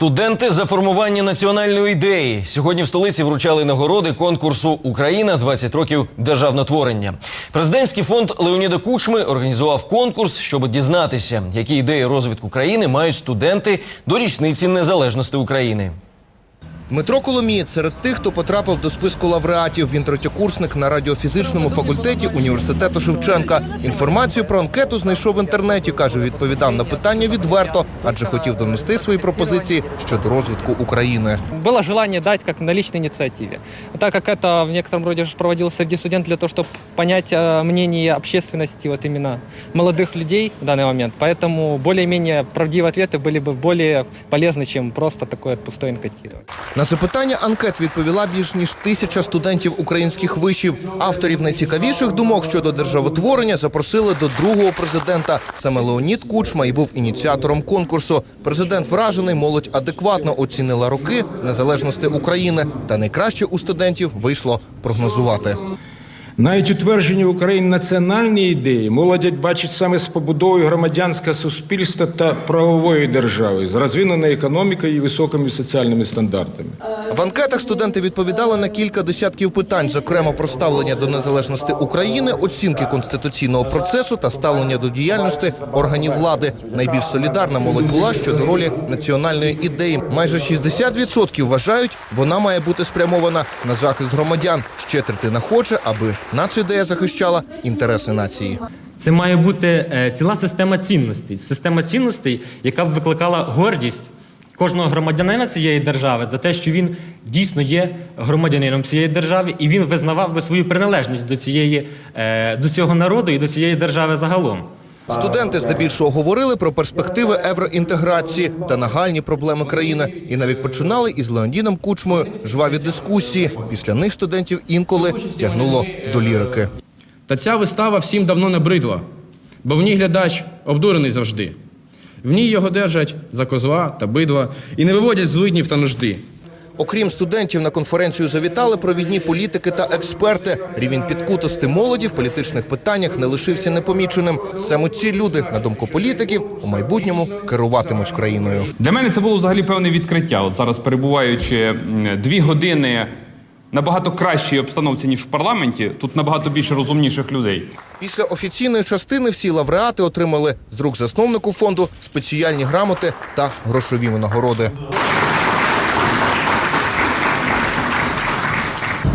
Студенти за формування національної ідеї сьогодні в столиці вручали нагороди конкурсу Україна 20 років державнотворення. Президентський фонд Леоніда Кучми організував конкурс, щоб дізнатися, які ідеї розвитку країни мають студенти до річниці незалежності України. Дмитро Коломієць серед тих, хто потрапив до списку лауреатів. Він третьокурсник на радіофізичному факультеті університету Шевченка. Інформацію про анкету знайшов в інтернеті. каже, відповідав на питання відверто, адже хотів донести свої пропозиції щодо розвитку України. Было желание дать как на личной инициативе. Так как это в некотором роде же проводилось среди студентов для того, чтобы понять э, мнение общественности, вот именно молодых людей в данный момент. Поэтому более-менее правдивые ответы были бы более полезны, чем просто такое пустое анкетирование. На запитання анкет відповіла більш ніж тисяча студентів українських вишів. Авторів найцікавіших думок щодо державотворення запросили до другого президента. Саме Леонід Кучма і був ініціатором конкурсу. Президент вражений, молодь адекватно оцінила роки незалежності України. Та найкраще у студентів вийшло прогнозувати. Навіть утвердження в Україні національної ідеї молодь бачить саме з побудовою громадянського суспільства та правової держави з розвиненою економікою і високими соціальними стандартами. В анкетах студенти відповідали на кілька десятків питань, зокрема про ставлення до незалежності України, оцінки конституційного процесу та ставлення до діяльності органів влади. Найбільш солідарна молодь була щодо ролі національної ідеї. Майже 60% вважають, вона має бути спрямована на захист громадян. Ще третина хоче, аби наша ідея захищала інтереси нації. Це має бути е, ціла система цінностей. Система цінностей, яка б викликала гордість кожного громадянина цієї держави за те, що він дійсно є громадянином цієї держави, і він визнавав би свою приналежність до цієї е, до цього народу і до цієї держави загалом. Студенти здебільшого говорили про перспективи євроінтеграції та нагальні проблеми країни. І навіть починали із Леонідом Кучмою жваві дискусії. Після них студентів інколи тягнуло до лірики. Та ця вистава всім давно набридла, бо в ній глядач обдурений завжди. В ній його держать за козла та бидла і не виводять з злиднів та нужди. Окрім студентів, на конференцію завітали провідні політики та експерти. Рівень підкутості молоді в політичних питаннях не лишився непоміченим. Саме ці люди, на думку політиків, у майбутньому керуватимуть країною. Для мене це було взагалі певне відкриття. От зараз перебуваючи дві години набагато кращій обстановці, ніж в парламенті, тут набагато більше розумніших людей. Після офіційної частини всі лауреати отримали з рук засновнику фонду спеціальні грамоти та грошові винагороди.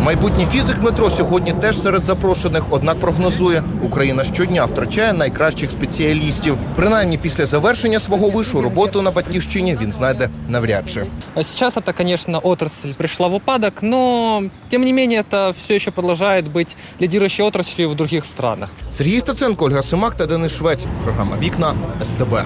Майбутній фізик Дмитро сьогодні теж серед запрошених, однак прогнозує, Україна щодня втрачає найкращих спеціалістів. Принаймні після завершення свого вишу роботу на батьківщині він знайде навряд чи. А Сейчас это, конечно, отрасль пришла в упадок, но, тем не менее, это все еще продолжает быть лидирующей отраслью в других странах. Сергій Стаценко, Ольга Симак та Денис Швець. Програма Вікна СТБ.